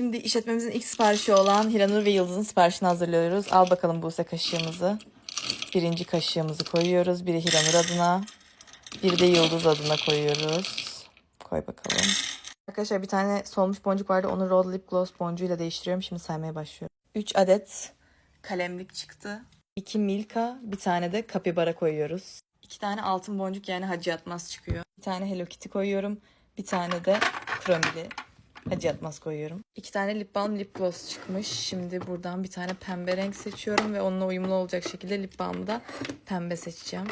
Şimdi işletmemizin ilk siparişi olan Hiranur ve Yıldız'ın siparişini hazırlıyoruz. Al bakalım Buse kaşığımızı. Birinci kaşığımızı koyuyoruz. Biri Hiranur adına. Biri de Yıldız adına koyuyoruz. Koy bakalım. Arkadaşlar bir tane solmuş boncuk vardı. Onu Rod Lip Gloss boncuğuyla değiştiriyorum. Şimdi saymaya başlıyorum. 3 adet kalemlik çıktı. 2 Milka, bir tane de Capybara koyuyoruz. 2 tane altın boncuk yani Hacı Yatmaz çıkıyor. Bir tane Hello Kitty koyuyorum. Bir tane de Chromili Hacı Yatmaz koyuyorum. 2 tane lip balm lip gloss çıkmış. Şimdi buradan bir tane pembe renk seçiyorum ve onunla uyumlu olacak şekilde lip balmı da pembe seçeceğim.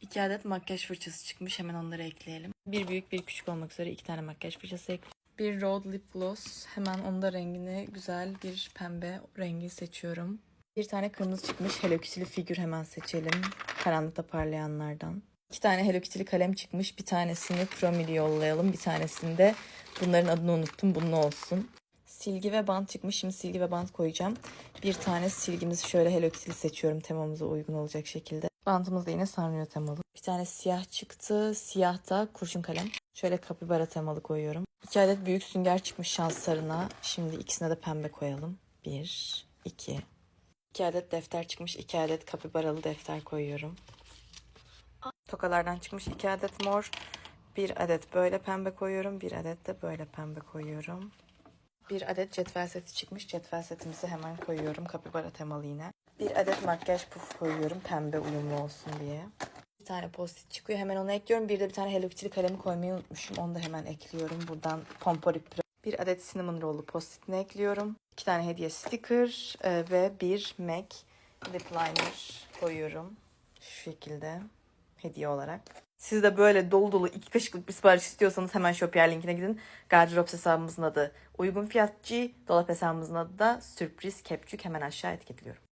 2 adet makyaj fırçası çıkmış. Hemen onları ekleyelim. Bir büyük bir küçük olmak üzere iki tane makyaj fırçası ekliyorum. Bir Rode Lip Gloss. Hemen onun da rengini güzel bir pembe rengi seçiyorum. Bir tane kırmızı çıkmış. Hello Kitty'li figür hemen seçelim. Karanlıkta parlayanlardan. İki tane Hello Kitty'li kalem çıkmış. Bir tanesini Promili yollayalım. Bir tanesini de bunların adını unuttum. Bunun olsun. Silgi ve bant çıkmış. Şimdi silgi ve bant koyacağım. Bir tane silgimizi şöyle Hello Kitty'li seçiyorum. Temamıza uygun olacak şekilde. Bantımız da yine Sanrio temalı. Bir tane siyah çıktı. Siyah da kurşun kalem. Şöyle kapibara temalı koyuyorum. İki adet büyük sünger çıkmış şanslarına. Şimdi ikisine de pembe koyalım. Bir, iki. İki adet defter çıkmış. iki adet kapibaralı defter koyuyorum. Tokalardan çıkmış iki adet mor. Bir adet böyle pembe koyuyorum. Bir adet de böyle pembe koyuyorum. Bir adet cetvel seti çıkmış. Cetvel setimizi hemen koyuyorum. Kapibara temalı yine. Bir adet makyaj puf koyuyorum. Pembe uyumlu olsun diye. Bir tane post çıkıyor. Hemen onu ekliyorum. Bir de bir tane Hello Kitty kalemi koymayı unutmuşum. Onu da hemen ekliyorum. Buradan Pomporip Pro. Bir adet cinnamon rollu post-itini ekliyorum. İki tane hediye sticker e, ve bir MAC lip liner koyuyorum. Şu şekilde hediye olarak. Siz de böyle dolu dolu iki kaşıklık bir sipariş istiyorsanız hemen Shopier linkine gidin. Gardırops hesabımızın adı uygun fiyatçı, dolap hesabımızın adı da sürpriz kepçük hemen aşağı etiketliyorum.